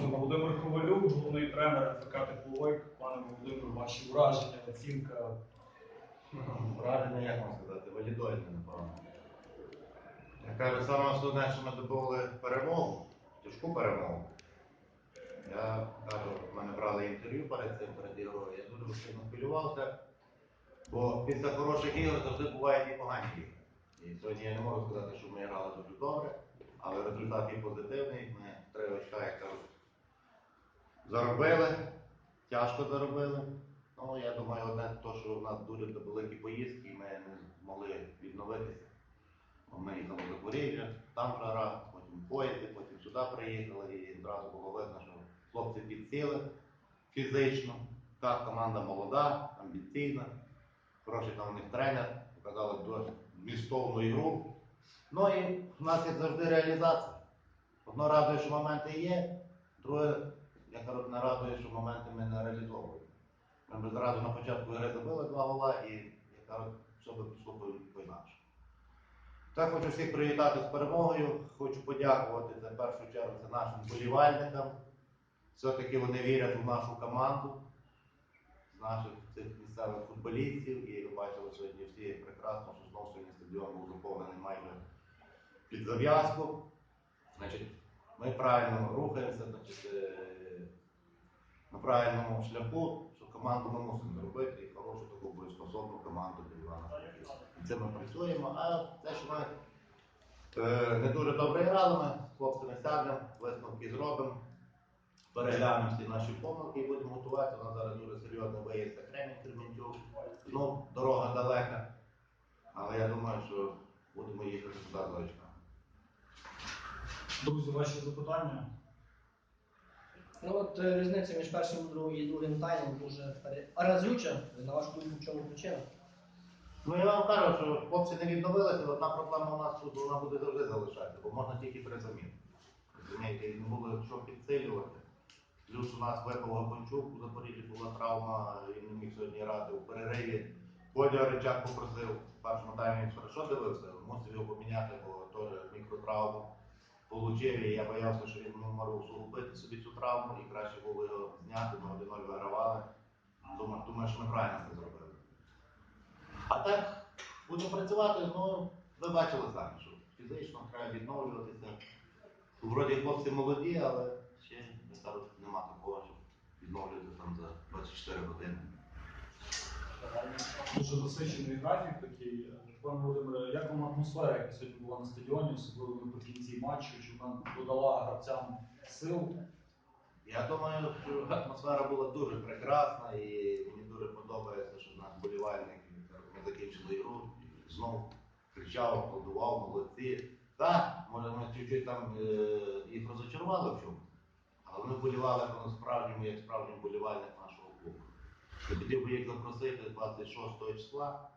Володимир Ковалюк, головний тренер ФК Тепловик. Пане Володимир, ваші враження, оцінка. Враження, як вам сказати, валідольне, напевно. Я кажу, саме основне, що ми добули перемогу, тяжку перемогу. Я кажу, в мене брали інтерв'ю перед цим перед ігрою, я дуже сильно хвилювався, бо після хороших ігор завжди бувають і погані ігри. І сьогодні я не можу сказати, що ми грали дуже добре, але результат є позитивний. Ми три очка, як кажуть, заробили, тяжко заробили. Ну, я думаю, одне те, що в нас дуже великі поїздки, і ми не могли відновитися. Ми їхали до Запоріжжя, там жара, потім в поїзді, потім сюди приїхали, і одразу було видно, що хлопці підсіли фізично. Так, команда молода, амбіційна, хороший там у них тренер, показали досить змістовну ігру. Ну і в нас, як завжди, реалізація. Одно радує, що моменти є, друге, я кажу, не радує, що моменти ми не реалізовуємо. Ми зразу на початку гри забили два гола і, як кажуть, все би пішло по- по-інакше. Так хочу всіх привітати з перемогою. Хочу подякувати за першу чергу це нашим болівальникам. Все-таки вони вірять у нашу команду, з наших цих місцевих футболістів. І ви бачили сьогодні всі прекрасно, що знову сьогодні стадіон був заповнений майже під зав'язку. Значить, ми правильно рухаємося, значить, е, на правильному шляху, що команду ми мусимо зробити і хорошу таку боєспособну команду для Івана Франківська. Це ми працюємо, а те, що ми е, не дуже добре грали, ми хлопцями сядемо, висновки зробимо, переглянемо всі наші помилки і будемо готуватися. У нас зараз дуже серйозний виїзд Кремінь Кременчук. Ну, дорога далека, але я думаю, що будемо їхати очками. Друзі, ваші запитання. Ну от е, різниця між першим і другим- і другим таймом дуже разюча. На вашу думку, в чому причина? Ну я вам кажу, що хлопці не відновилися, одна проблема у нас тут вона буде завжди залишатися, бо можна тільки три заміни. Розумієте, і не було що підсилювати. Плюс у нас випав Гапончук, у Запоріжжі була травма, він не міг сьогодні грати у перериві. Бодя Ричак попросив в першому таймі він хорошо дивився, мусив його поміняти, бо теж мікротравму получив, і я боявся, що він може усугубити собі цю травму, і краще було його зняти, ми 1-0 вигравали. Думаю, що ми правильно це зробили. А так, будемо працювати, ну, ви бачили самі, що фізично треба відновлюватися. Вроді хлопці молоді, але ще кажуть, нема такого, щоб відновлюватися там за 24 години. Дуже насичений графік такий. Пане Володимире, як вам атмосфера, яка сьогодні була на стадіоні, особливо наприкінці матчу, чи вона додала гравцям сил? Я думаю, що атмосфера була дуже прекрасна і мені дуже подобається, що наш болівальник ми закінчили ігру знову кричав, аплодував, молодці. Так, може ми чуть-чуть там е, їх розочарували в чому, але вони вболівали по-справжньому, як справжній болівальник нашого клубу. Я хотів би їх запросити 26 числа,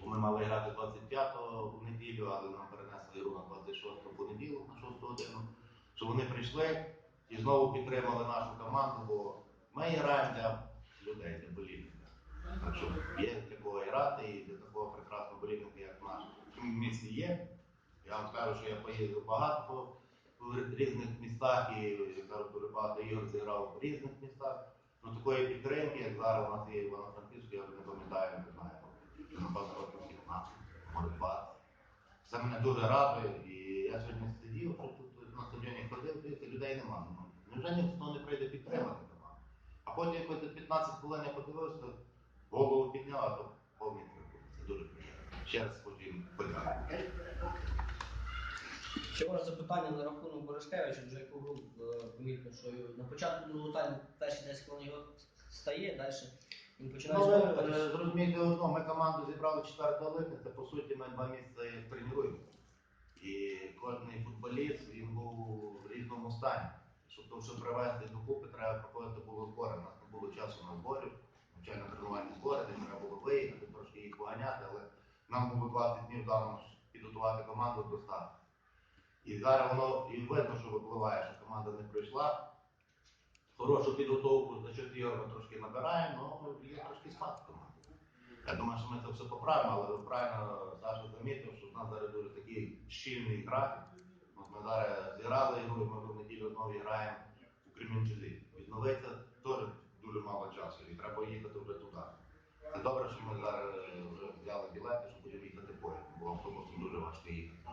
бо ми мали грати 25-го в неділю, але нам перенесли ігру на 26 понеділок на 6 годину, щоб вони прийшли і знову підтримали нашу команду, бо ми граємо для людей, для болівника. Так що є для кого грати і для такого прекрасного болівника, як наш. В є. Я вам скажу, що я поїздив багато в різних містах і як кажуть, дуже багато ігор зіграв в різних містах. Ну такої підтримки, як зараз у нас є Івано-Франківську, я не пам'ятаю, не знаю. Напевно, років 15, може 20. Це мене дуже радує. І я сьогодні сидів, тут на стадіоні ходив, дивився, людей немає. Ну, Невже ніхто не прийде підтримати команду? А потім, коли 15 хвилин я подивився, голову підняв, а то повні. Це дуже приємно. Ще раз потім подякувати. Ще може запитання на рахунок Борошкевича, вже яку гру е, помітно, що на початку другого тайму перші 10 хвилин його стає, далі він починає Ну, ви, е, зрозумійте одно, ми команду зібрали 4 липня, це по суті ми два місяці тренуємо. І кожен футболіст він був в різному стані. Щоб то все привести до купи, треба проходити було збори. У нас не було часу на зборів, навчально тренувальні збори, де треба було виїхати, трошки їх поганяти, але нам було 20 днів дано підготувати команду до старту. І зараз воно і видно, що випливає, що команда не пройшла. Хорошу підготовку за счет ігор трошки набираємо, але є трошки спад команди. Я думаю, що ми це все поправимо, але ви правильно Саша замітив, що в нас зараз дуже такий щільний графік. От ми зараз зіграли ігру, основі граємо у Кремінчузі. Відновитися теж дуже мало часу і треба їхати вже туди. Це добре, що ми зараз вже взяли білети, що будемо їхати поїздом, бо автобусом дуже важко їхати.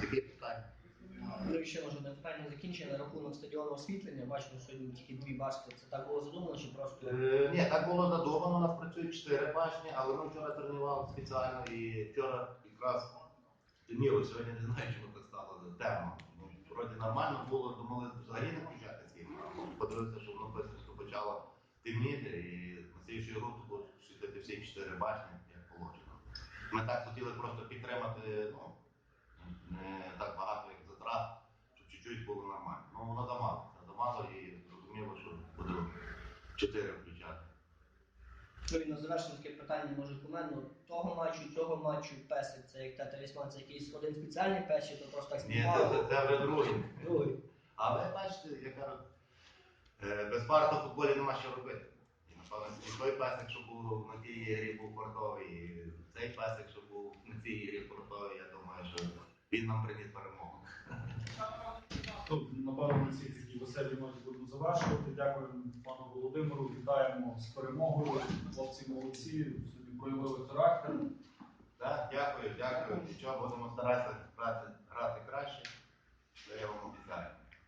Такі питання. Ну і ще може одне питання закінчення на рахунок стадіону освітлення. Бачимо сьогодні тільки дві башти. Це так було задумано, чи просто Е, Ні, так було задумано, у нас працюють чотири башні, але ми вчора тренували спеціально і вчора якраз темніло, сьогодні не знаю, чому так стало темно. Ну, вроді нормально було, думали взагалі не включати світло. Подивився, що воно швидко почало темніти і на слідчу гру було світити всі чотири башні, як положено. Ми так хотіли просто підтримати, ну, не так багато, як затрат, щоб чуть-чуть було нормально. Ну воно замало, замало і зрозуміло, що буде чотири включати. ну і на завершення таке питання може куменно того матчу, цього матчу песик. Це як та талісман, це якийсь один спеціальний пес, чи то просто так Ні, це, це, вже другий. Другий. Але бачите, я кажу, е, без фарту в футболі нема що робити. І напевно, і той песик, що був на тій ігрі, був фартовий, і цей песик, що був на цій ігрі фартовий, я думаю, що він нам приніс перемогу. Тут, напевно, на цій такій веселій ноті будемо завершувати. Дякуємо пану Володимиру, вітаємо з перемогою. Хлопці молодці, сьогодні проявили характер. Так, дякую, дякую. Нічого, будемо старатися грати, грати краще. Це я вам обіцяю.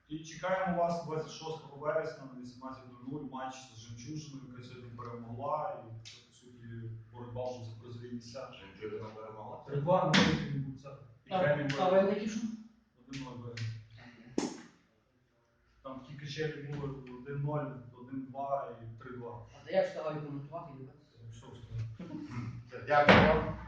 І чекаємо вас 26 вересня на 18.00 матч з Жемчужиною, яка сьогодні перемогла. І це, по суті, боротьба вже за призові місця. Жемчужина перемогла. Передва А ви що? 1-0 виграв. Там тільки ще були 1-0, 1-2 і 3-2. А де я встигаю коментувати? Що встиг? Дякую вам.